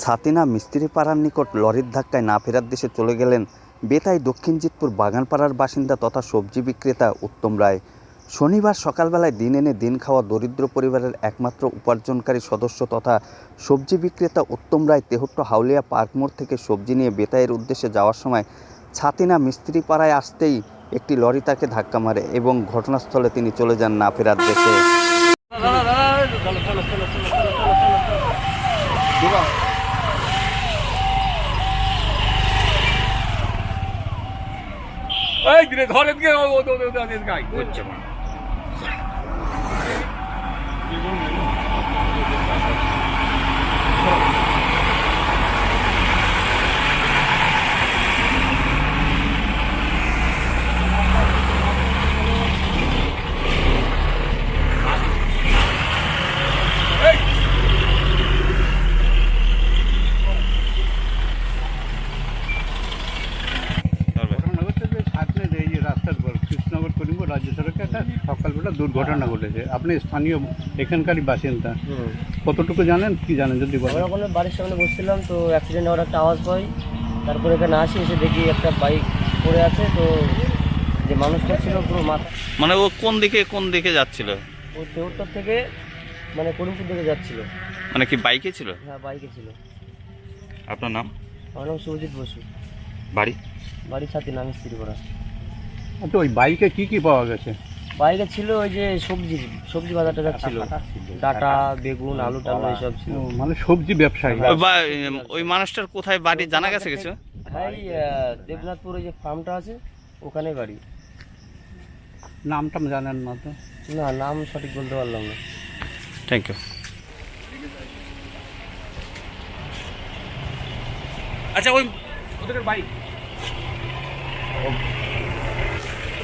ছাতিনা মিস্ত্রিপাড়ার নিকট লরির ধাক্কায় না ফেরার দেশে চলে গেলেন বেতাই দক্ষিণ জিতপুর বাগানপাড়ার বাসিন্দা তথা সবজি বিক্রেতা উত্তম রায়। শনিবার সকালবেলায় দিন এনে দিন খাওয়া দরিদ্র পরিবারের একমাত্র উপার্জনকারী সদস্য তথা সবজি বিক্রেতা উত্তম রায় তেহট্ট হাউলিয়া পার্ক মোড় থেকে সবজি নিয়ে বেতাইয়ের উদ্দেশ্যে যাওয়ার সময় ছাতিনা মিস্ত্রিপাড়ায় আসতেই একটি লরি তাকে ধাক্কা মারে এবং ঘটনাস্থলে তিনি চলে যান না ফেরার দেশে। এই দিনে ধরে গাই হচ্ছে মা ঘটনা ঘটেছে যে সাতনের এই যে রাস্তার উপর কৃষ্ণনগর করিমপুর রাজ্য সড়কে একটা সকালবেলা দুর্ঘটনা ঘটেছে। আপনি স্থানীয় এখানকারই বাসিন্দা। কতটুকু জানেন? কি জানেন যদি বলেন। আমরা ওখানে বাড়ির সামনে বসছিলাম তো অ্যাক্সিডেন্ট হওয়ার একটা আওয়াজ পাই। তারপরে এখানে আসি এসে দেখি একটা বাইক পড়ে আছে তো যে মানুষটা ছিল পুরো মাথা। মানে ও কোন দিকে কোন দিকে যাচ্ছিল? ও দেউত্তর থেকে মানে করিমপুর দিকে যাচ্ছিল। মানে কি বাইকে ছিল? হ্যাঁ বাইকে ছিল। আপনার নাম? আমার নাম সুজিত বসু। বাড়ি? বাড়ির সাথে নাম স্ত্রী করা তো ওই বাইকে কি কি পাওয়া গেছে? বাইকে ছিল ওই যে সবজি সবজি বাজারটা যাচ্ছিল ডাটা বেগুন আলু টালু এইসব ছিল। মানে সবজি ব্যবসায়ী। ওই ওই মানুষটার কোথায় বাড়ি? জানা গেছে কিছু? আহ, দেবনাথপুর ওই যে ফার্মটা আছে ওখানে বাড়ি। নামটা জানেন না তো। না নাম সঠিক বলতে পারলাম না। থ্যাংক ইউ আচ্ছা ওই ওদের বাইক।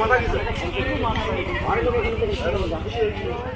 মাথা কিছু মাথা মাথা